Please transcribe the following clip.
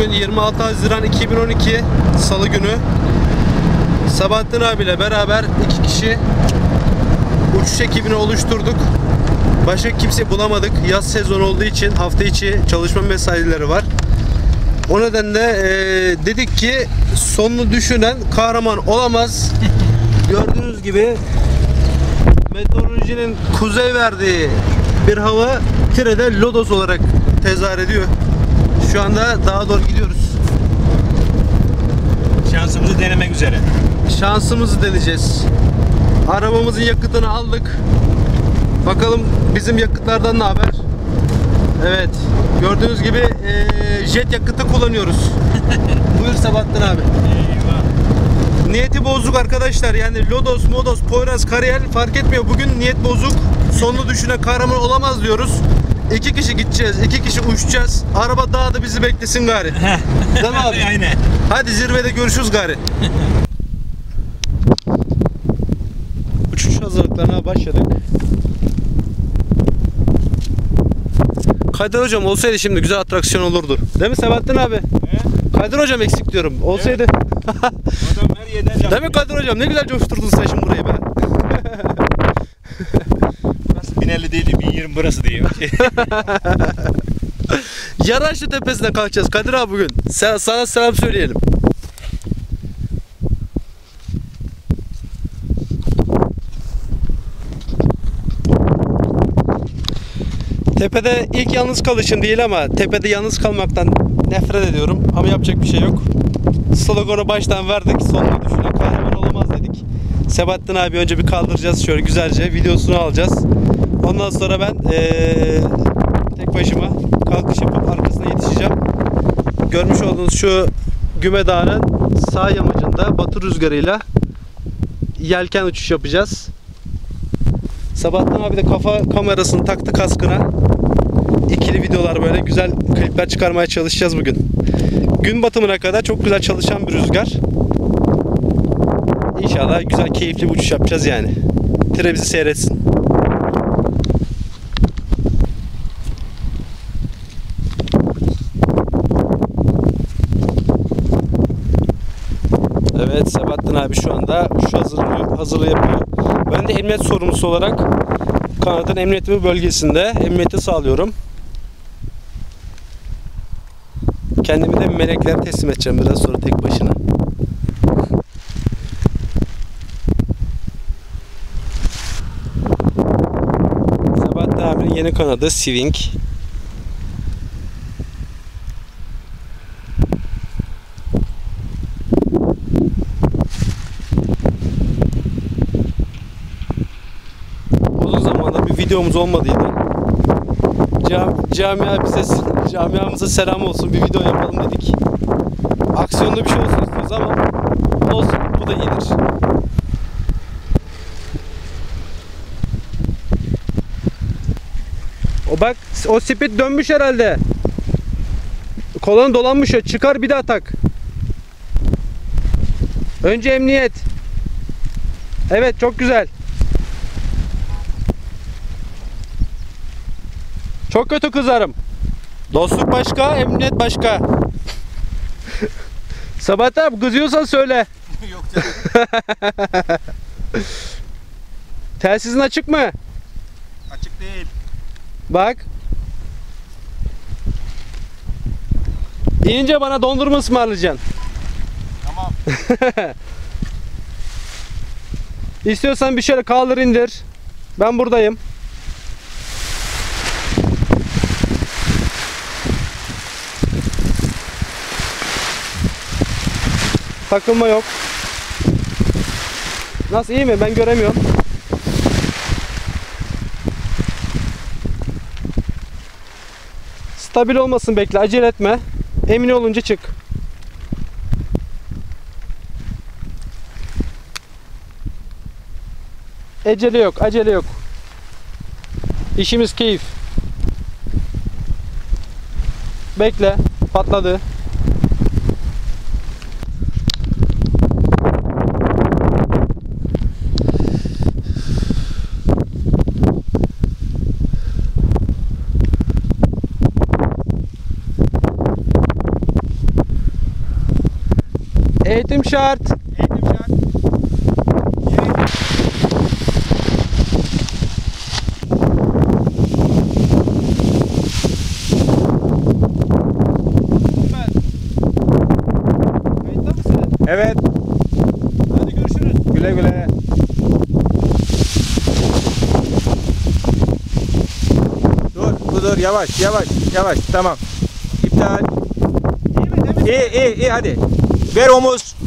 Bugün 26 Haziran 2012 Salı günü. Sabahattin abiyle beraber iki kişi uçuş ekibini oluşturduk. Başka kimse bulamadık. Yaz sezonu olduğu için hafta içi çalışma mesaileri var. O nedenle eee, dedik ki sonunu düşünen kahraman olamaz. Gördüğünüz gibi meteorolojinin kuzey verdiği bir hava Tire'de lodos olarak tezahür ediyor. Şu anda dağa doğru gidiyoruz. Şansımızı denemek üzere. Şansımızı deneyeceğiz. Arabamızın yakıtını aldık. Bakalım bizim yakıtlardan ne haber? Evet. Gördüğünüz gibi eee, jet yakıtı kullanıyoruz. Buyur Sabahattin abi. Eyvah. Niyeti bozuk arkadaşlar. Yani Lodos, Modos, Poyraz, Karayel fark etmiyor. Bugün niyet bozuk. Sonunu düşünen kahraman olamaz diyoruz. İki kişi gideceğiz, iki kişi uçacağız. Araba dağda bizi beklesin gari. Değil mi abi? Aynen. Hadi zirvede görüşürüz gari. Uçuş hazırlıklarına başladık. Kadir hocam olsaydı şimdi güzel atraksiyon olurdu. Değil mi Sebahattin abi? He? Kadir hocam eksik diyorum. Olsaydı. Adam her yerden. Değil mi Kadir hocam? Ne güzel coşturdun sen şimdi burayı be. Burası 1050 değil 1020 burası diyor. Yaraşlı tepesine kalkacağız Kadir abi bugün. Sen, sana selam söyleyelim. Tepede ilk yalnız kalışım değil ama tepede yalnız kalmaktan nefret ediyorum. Ama yapacak bir şey yok. Sloganı baştan verdik. Sonunu düşünen kahraman olamaz dedik. Sebahattin abi önce bir kaldıracağız şöyle güzelce. Videosunu alacağız. Ondan sonra ben eee, tek başıma kalkış yapıp arkasına yetişeceğim. Görmüş olduğunuz şu Güme Dağı'nın sağ yamacında batı rüzgarıyla yelken uçuş yapacağız. Sabahattin abi de kafa kamerasını taktı kaskına. İkili videolar böyle güzel klipler çıkarmaya çalışacağız bugün. Gün batımına kadar çok güzel çalışan bir rüzgar. İnşallah güzel keyifli bir uçuş yapacağız yani. Tire bizi seyretsin. Evet Sebahattin abi şu anda uçuş hazırlığı, hazırlığı yapıyor. Ben de emniyet sorumlusu olarak kanadın emniyeti bölgesinde emniyeti sağlıyorum. Kendimi de meleklere teslim edeceğim biraz sonra tek başına. Sabahattin abinin yeni kanadı Swing. Videomuz olmadıydı. Cam, camia bize, camiamıza selam olsun bir video yapalım dedik. Aksiyonlu bir şey olsun istiyoruz ama olsun bu da iyidir. O bak o speed dönmüş herhalde. Kolon dolanmış ya çıkar bir daha tak. Önce emniyet. Evet çok güzel. Çok kötü kızarım. Dostluk başka, emniyet başka. Sabahat abi kızıyorsan söyle. Yok canım. Telsizin açık mı? Açık değil. Bak. İnince bana dondurma ısmarlayacaksın. Tamam. İstiyorsan bir şöyle kaldır indir. Ben buradayım. Takılma yok. Nasıl iyi mi? Ben göremiyorum. Stabil olmasın bekle. Acele etme. Emin olunca çık. Acele yok, acele yok. İşimiz keyif. Bekle, patladı. Eğitim şart. Eğitim şart. Evet. Hadi görüşürüz. Güle güle. Dur, dur, dur. Yavaş, yavaş, yavaş. Tamam. İptal. İyi mi? İyi, iyi, iyi hadi. Ver omuz.